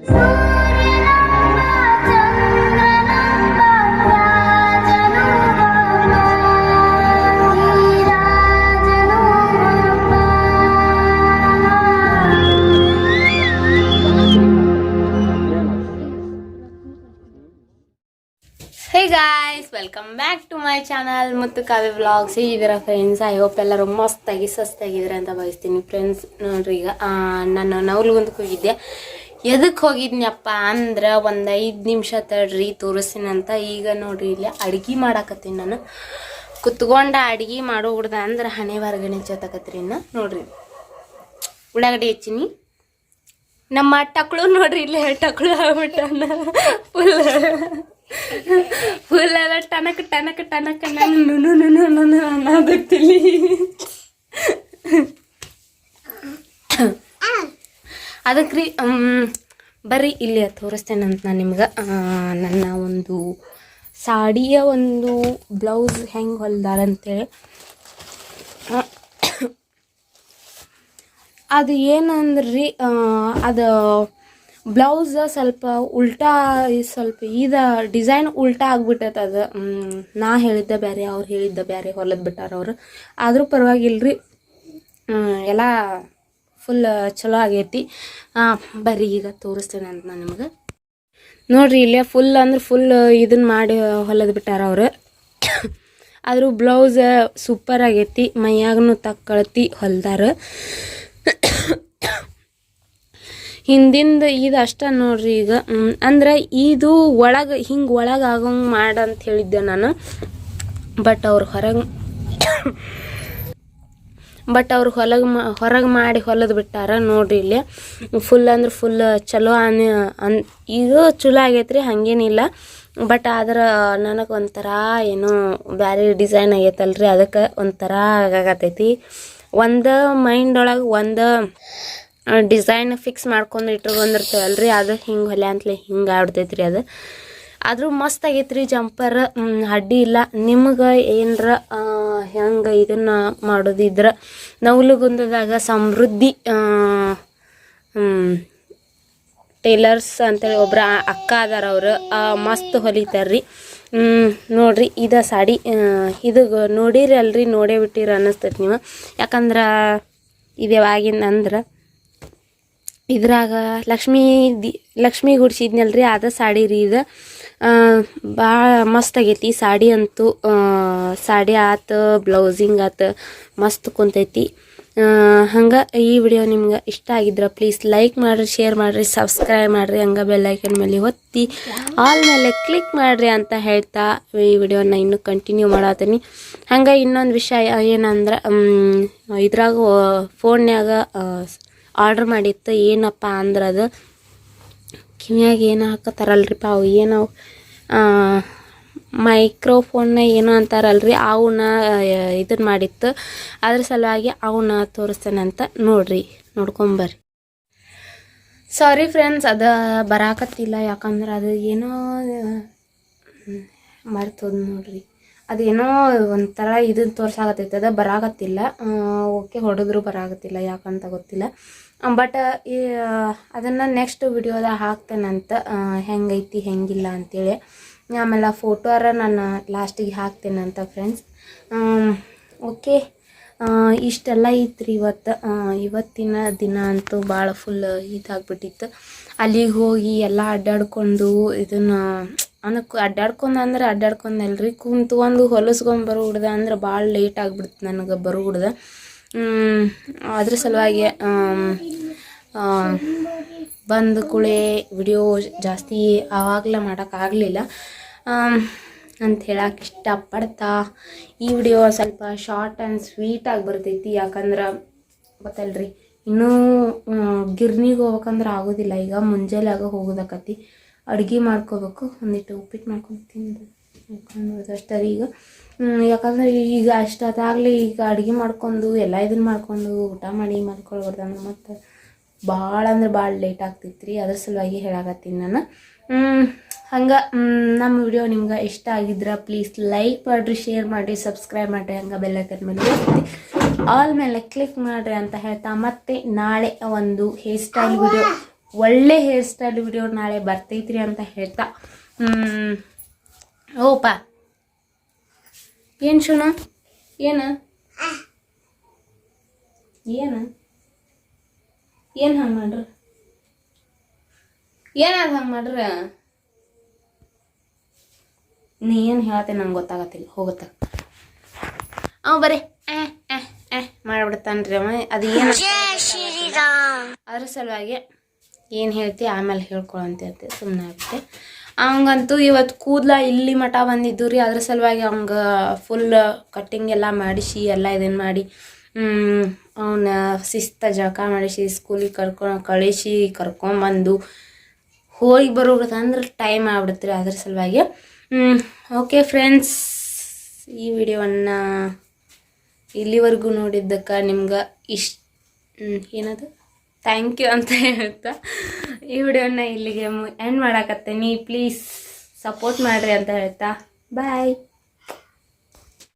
Hey guys welcome back to my channel ಮತ್ತು Kavya vlogs ಇದರ friends I hope ಎಲ್ಲರೂ ಮಸ್ತಾಗಿ ಸಸ್ತಾಗಿದ್ರೆ ಅಂತ ಬಯಸ್ತೀನಿ ಫ್ರೆಂಡ್ಸ್ ನೋಡ್ರಿ, ಈಗ ನಾನು ನವಲ್ಗೊಂದು ಹೋಗಿದ್ದೆ. ಎದಕ್ಕೆ ಹೋಗಿದ್ನಪ್ಪ ಅಂದ್ರೆ ಒಂದು ಐದು ನಿಮಿಷ ತಡ್ರಿ ತೋರಿಸ್ತೀನಂತ ಈಗ ನೋಡ್ರಿ ಇಲ್ಲಿ ಅಡ್ಗೆ ಮಾಡಾಕತ್ತೀನಿ ನಾನು. ಕುತ್ಕೊಂಡ ಅಡ್ಗೆ ಮಾಡೋ ಹುಡ್ದ ಅಂದ್ರೆ ಹಣೆ ಚತಕತ್ರಿ ಇನ್ನು. ನೋಡ್ರಿ. ಉಳ್ಳಾಗಡ್ಡಿ ಹೆಚ್ಚಿನಿ. ನಮ್ಮ ಟಕ್ಳು ನೋಡ್ರಿ ಇಲ್ಲೇ ಟಕ್ಳು ಆಗ್ಬಿಟ್ಟನ. ಫುಲ್ ಫುಲ್ ಎಲ್ಲ ಟನಕ್ ಟನಕ್ ಟನಕ್ ನಾನು ಅನ್ನೋದಕ್ತಿಲ್ಲಿ ಅದಕ್ಕೆ ರೀ ಬರ್ರಿ ಇಲ್ಲಿ ತೋರಿಸ್ತೇನಂತ ನಾನು ನಿಮ್ಗೆ. ನನ್ನ ಒಂದು ಸಾಡಿಯ ಒಂದು ಬ್ಲೌಸ್ ಹೆಂಗೆ ಹೊಲ್ದಾರ ಅಂತೇಳಿ. ಆ, ಅದು ಏನಂದ್ರಿ ಅದು ಬ್ಲೌಸ್ ಸ್ವಲ್ಪ ಉಲ್ಟಾ ಸ್ವಲ್ಪ ಇದ ಡಿಸೈನ್ ಉಲ್ಟಾ ಆಗ್ಬಿಟ್ಟೈತೆ ಅದು. ನಾ ಹೇಳಿದ್ದೆ ಬೇರೆ ಅವ್ರು ಹೇಳಿದ್ದೆ ಬೇರೆ ಹೊಲದ್ ಬಿಟ್ಟಾರ ಅವರು. ಆದರೂ ರೀ ಎಲ್ಲ ಫುಲ್ ಚಲೋ ಆಗೈತಿ. ಬರ್ರಿ ಈಗ ತೋರಿಸ್ತೇನೆ ಅಂತ ನಾನು ನಿಮಗೆ. ನೋಡ್ರಿ ಇಲ್ಲೇ ಫುಲ್ ಅಂದ್ರೆ ಫುಲ್ ಇದನ್ನ ಮಾಡಿ ಹೊಲದ್ ಬಿಟ್ಟಾರ ಅವರು. ಆದರೂ ಬ್ಲೌಸ್ ಸೂಪರ್ ಆಗೈತಿ. ಮೈಯಾಗನು ತಕ್ಕಳ್ತಿ ಹೊಲ್ದಾರ. ಹಿಂದಿಂದ ಇದು ಅಷ್ಟ ನೋಡ್ರಿ ಈಗ. ಅಂದ್ರೆ ಇದು ಒಳಗೆ, ಹಿಂಗೆ ಒಳಗೆ ಆಗಂಗೆ ಮಾಡಂತ ಹೇಳಿದ್ದೆ ನಾನು. ಬಟ್ ಅವ್ರು ಹೊರಗೆ ಬಟ್ ಅವ್ರು ಹೊಲಗೆ ಮಾ, ಹೊರಗೆ ಮಾಡಿ ಹೊಲದ್ ಬಿಟ್ಟಾರ ನೋಡ್ರಿ ಇಲ್ಲಿ. ಫುಲ್ ಅಂದ್ರೆ ಫುಲ್ ಚಲೋ ಅನ್ ಅನ್ ಇದು ಚಲೋ ಆಗೈತ್ರಿ ಹಂಗೇನಿಲ್ಲ ಬಟ್ ಆದ್ರೆ ನನಗೆ ಒಂಥರ ಏನೋ ಬೇರೆ ಡಿಸೈನ್ ಆಗೈತಲ್ರಿ, ಅದಕ್ಕೆ ಒಂಥರ ಆಗಾಕತ್ತೈತಿ. ಒಂದು ಮೈಂಡ್ ಒಳಗೆ ಒಂದು ಡಿಸೈನ್ ಫಿಕ್ಸ್ ಮಾಡ್ಕೊಂಡು ಇಟ್ಕೊಂಡಿರ್ತೇವಲ್ರಿ ಅದು ಹಿಂಗೆ ಹೊಲೆ ಅಂತಲೇ ಹಿಂಗೆ ಆಡ್ತೈತ್ರಿ ಅದು. ಆದರೂ ಮಸ್ತ್ ಆಗೈತ್ರಿ ಜಂಪರ್ ಅಡ್ಡಿ ಇಲ್ಲ. ನಿಮ್ಗೆ ಏನರ ಹೆಂಗೆ ಇದನ್ನು ಮಾಡೋದಿದ್ರೆ. ನವಲಗುಂದದಾಗ ಸಮೃದ್ಧಿ ಟೇಲರ್ಸ್ ಅಂತೇಳಿ ಒಬ್ರ ಅಕ್ಕ ಅದಾರ ಅವರು. ಮಸ್ತ್ ಹೊಲಿತಾರ್ರಿ. ನೋಡ್ರಿ ಇದ ಸಾಡಿ ಇದು ನೋಡಿರಿ ಅಲ್ರಿ ನೋಡೇ ಬಿಟ್ಟಿರ ಅನ್ನಿಸ್ತೈತಿ ನೀವು. ಯಾಕಂದ್ರೆ ಇದು ಯಾವಾಗಿಂದ ಅಂದ್ರೆ ಇದ್ರಾಗ ಲಕ್ಷ್ಮೀ ದಿ, ಲಕ್ಷ್ಮಿ ಗುಡ್ಸಿದ್ನಲ್ರಿ ಅದ ಸಾಡಿ ರೀ ಇದು. ಭಾಳ ಮಸ್ತ್ ಆಗೈತಿ ಸಾಡಿ ಅಂತೂ. ಸಾಡಿ ಆತು, ಬ್ಲೌಸಿಂಗ್ ಆತು, ಮಸ್ತ್ ಕುಂತೈತಿ. ಹಂಗೆ ಈ ವಿಡಿಯೋ ನಿಮ್ಗೆ ಇಷ್ಟ ಆಗಿದ್ರೆ ಪ್ಲೀಸ್ ಲೈಕ್ ಮಾಡಿರಿ, ಶೇರ್ ಮಾಡಿರಿ, ಸಬ್ಸ್ಕ್ರೈಬ್ ಮಾಡಿರಿ, ಹಂಗೆ ಬೆಲ್ಲೈಕನ್ ಮೇಲೆ ಒತ್ತಿ. ಆಲ್ ಮೇಲೆ ಕ್ಲಿಕ್ ಮಾಡಿರಿ ಅಂತ ಹೇಳ್ತಾ ಈ ವಿಡಿಯೋನ ಇನ್ನೂ ಕಂಟಿನ್ಯೂ ಮಾಡತ್ತೀನಿ ಹಂಗೆ ಇನ್ನೊಂದು ವಿಷಯ ಏನಂದ್ರೆ ಇದ್ರಾಗ ಫೋನ್ಯಾಗ ಆರ್ಡ್ರ್ ಮಾಡಿತ್ತು, ಏನಪ್ಪ ಅಂದ್ರೆ ಅದು, ಕಿವಿಯಾಗ ಏನು ಹಾಕತ್ತಾರಲ್ರಿಪ್ಪ ಅವು, ಏನು ಮೈಕ್ರೋಫೋನ್ನ ಏನೋ ಅಂತಾರಲ್ರಿ ಅವನ್ನ ಇದನ್ನ ಮಾಡಿತ್ತು, ಅದ್ರ ಸಲುವಾಗಿ ಅವನ್ನ ತೋರಿಸ್ತೇನಂತ ನೋಡ್ರಿ, ನೋಡ್ಕೊಂಬರ್ರಿ. ಸಾರಿ ಫ್ರೆಂಡ್ಸ್ ಅದು ಬರಾಕತ್ತಿಲ್ಲ, ಯಾಕಂದ್ರೆ ಅದು ಏನೋ ಮರ್ತದ ನೋಡ್ರಿ. ಅದೇನೋ ಒಂಥರ ಇದನ್ನ ತೋರ್ಸಾಕತ್ತೈತೆ, ಅದು ಬರಾಕತ್ತಿಲ್ಲ ಓಕೆ, ಹೊಡೆದ್ರು ಬರಾಕತ್ತಿಲ್ಲ, ಯಾಕಂತ ಗೊತ್ತಿಲ್ಲ. ಬಟ್ ಈ ಅದನ್ನು ನೆಕ್ಸ್ಟ್ ವಿಡಿಯೋದಾಗ ಹಾಕ್ತೇನಂತ ಹೆಂಗೈತಿ, ಹೆಂಗಿಲ್ಲ ಅಂತೇಳಿ ಆಮೇಲೆ ಫೋಟೋ ಅರ ನಾನು ಲಾಸ್ಟಿಗೆ ಹಾಕ್ತೇನಂತ ಫ್ರೆಂಡ್ಸ್ ಓಕೆ ಇಷ್ಟೆಲ್ಲ ಇತ್ರಿ ಇವತ್ತು ಇವತ್ತಿನ ದಿನ ಅಂತೂ ಭಾಳ ಫುಲ್ ಇದಾಗ್ಬಿಟ್ಟಿತ್ತು. ಅಲ್ಲಿಗೆ ಹೋಗಿ ಎಲ್ಲ ಅಡ್ಡಾಡ್ಕೊಂಡು ಇದನ್ನು ಅನ್ನಕ್ಕೆ ಅಡ್ಡಾಡ್ಕೊಂಡು ಅಂದ್ರೆ ಅಡ್ಡಾಡ್ಕೊಂಡಲ್ರಿ ಕುಂತು ಒಂದು ಹೊಲಸ್ಕೊಂಡು ಬರೋ ಹುಡ್ದ ಅಂದ್ರೆ ಭಾಳ ಲೇಟ್ ಆಗ್ಬಿಡ್ತು ನನಗೆ ಬರೋ ಹುಡ್ದ ಅದ್ರ ಸಲುವಾಗಿ ಬಂದು ಕುಳೆ ವಿಡಿಯೋ ಜಾಸ್ತಿ ಆವಾಗಲೇ ಮಾಡೋಕ್ಕಾಗಲಿಲ್ಲ ಅಂತ ಹೇಳಕ್ಕೆ ಇಷ್ಟಪಡ್ತಾ, ಈ ವಿಡಿಯೋ ಸ್ವಲ್ಪ ಶಾರ್ಟ್ ಆ್ಯಂಡ್ ಸ್ವೀಟಾಗಿ ಬರ್ತೈತಿ. ಯಾಕಂದ್ರೆ, ಗೊತ್ತಲ್ರಿ, ಇನ್ನೂ ಗಿರ್ನಿಗೆ ಹೋಗ್ಬೇಕಂದ್ರೆ ಆಗೋದಿಲ್ಲ. ಈಗ ಮುಂಜಾನೆಯಾಗ ಹೋಗೋದಕ್ಕತಿ. ಅಡುಗೆ ಮಾಡ್ಕೋಬೇಕು. ಒಂದಿಟ್ಟು ಉಪ್ಪಿಟ್ಟು ಮಾಡ್ಕೊಂಡು ತಿಂದು ಅಷ್ಟೇ ಈಗ. ಯಾಕಂದ್ರೆ ಈಗ ಅಷ್ಟೊತ್ತಾಗಲಿ ಈಗ ಅಡುಗೆ ಮಾಡ್ಕೊಂಡು, ಎಲ್ಲ ಇದನ್ನ ಮಾಡ್ಕೊಂಡು, ಊಟ ಮಾಡಿ ಮಾಡ್ಕೊಳ್ಬಾರ್ದಂದ್ರೆ ಮತ್ತು ಭಾಳ ಅಂದ್ರೆ ಭಾಳ ಲೇಟ್ ಆಗ್ತಿತ್ತು ಅದ್ರ ಸಲುವಾಗಿ ಹೇಳಾಕತ್ತೀನಿ ನಾನು. ಹಂಗೆ ನಮ್ಮ ವಿಡಿಯೋ ನಿಮ್ಗೆ ಇಷ್ಟ ಆಗಿದ್ರೆ ಪ್ಲೀಸ್ ಲೈಕ್ ಮಾಡಿರಿ ಶೇರ್ ಮಾಡಿರಿ ಸಬ್ಸ್ಕ್ರೈಬ್ ಮಾಡಿರಿ, ಹಂಗೆ ಬೆಲ್ಲೈಕನ್ ಮೇಲೆ ಆಲ್ ಮೇಲೆ ಕ್ಲಿಕ್ ಮಾಡಿರಿ ಅಂತ ಹೇಳ್ತಾ ಮತ್ತೆ ನಾಳೆ ಒಂದು ಹೇರ್ ಸ್ಟೈಲ್ ವಿಡಿಯೋ ಒಳ್ಳೆ ಹೇರ್ ಸ್ಟೈಲ್ ವಿಡಿಯೋ ನಾಳೆ ಬರ್ತೈತ್ರಿ ಅಂತ ಹೇಳ್ತಾ. ಓಪ. ಏನು ಶುಣ ಏನು? ಏನು? ಏನು ಹಂಗೆ ಮಾಡ್ರ? ಏನಾದ ಹಂಗೆ ಮಾಡ್ರ? ನೀ ಏನು ಹೇಳತ್ತೆ ನಂಗೆ ಗೊತ್ತಾಗತ್ತಿಲ್ಲ. ಹೋಗತ್ತ. ಅವ ಬರೀ ಮಾಡಿಬಿಡ್ತಾನ್ರಿ ಅವ. ಅದು ಏನು ಅದ್ರ ಸಲುವಾಗಿ ಏನು ಹೇಳ್ತಿ ಆಮೇಲೆ ಹೇಳ್ಕೊಳಂತ ಹೇಳ್ತಿ ಸುಮ್ಮನೆ ಆಗ್ತೆ ಅವಂಗಂತೂ ಇವತ್ತು ಕೂದಲ ಇಲ್ಲಿ ಮಠ ಬಂದಿದ್ದು ರೀ. ಅದ್ರ ಸಲುವಾಗಿ ಅವಂಗೆ ಫುಲ್ ಕಟ್ಟಿಂಗ್ ಎಲ್ಲ ಮಾಡಿಸಿ, ಎಲ್ಲ ಇದನ್ನು ಮಾಡಿ ಅವನ ಶಿಸ್ತ ಜಳಕ ಮಾಡಿಸಿ ಸ್ಕೂಲಿಗೆ ಕರ್ಕೊಂಡು ಕಳಿಸಿ, ಕರ್ಕೊಂಬಂದು ಹೋಗಿ ಬರೋದಂದ್ರೆ ಟೈಮ್ ಆಗ್ಬಿಡುತ್ತೆ ರೀ ಅದ್ರ ಸಲುವಾಗಿ. ಓಕೆ ಫ್ರೆಂಡ್ಸ್ ಈ ವಿಡಿಯೋವನ್ನು ಇಲ್ಲಿವರೆಗೂ ನೋಡಿದ್ದಕ್ಕೆ ನಿಮ್ಗೆ ಇಷ್ಟ ಏನದು? ಥ್ಯಾಂಕ್ ಯು ಅಂತ ಹೇಳ್ತಾ ಈ ವಿಡಿಯೋನ ಇಲ್ಲಿಗೆ ಎಂಡ್ ಮಾಡಕತ್ತೀನಿ. ಪ್ಲೀಸ್ ಸಪೋರ್ಟ್ ಮಾಡಿರಿ ಅಂತ ಹೇಳ್ತಾ. ಬಾಯ್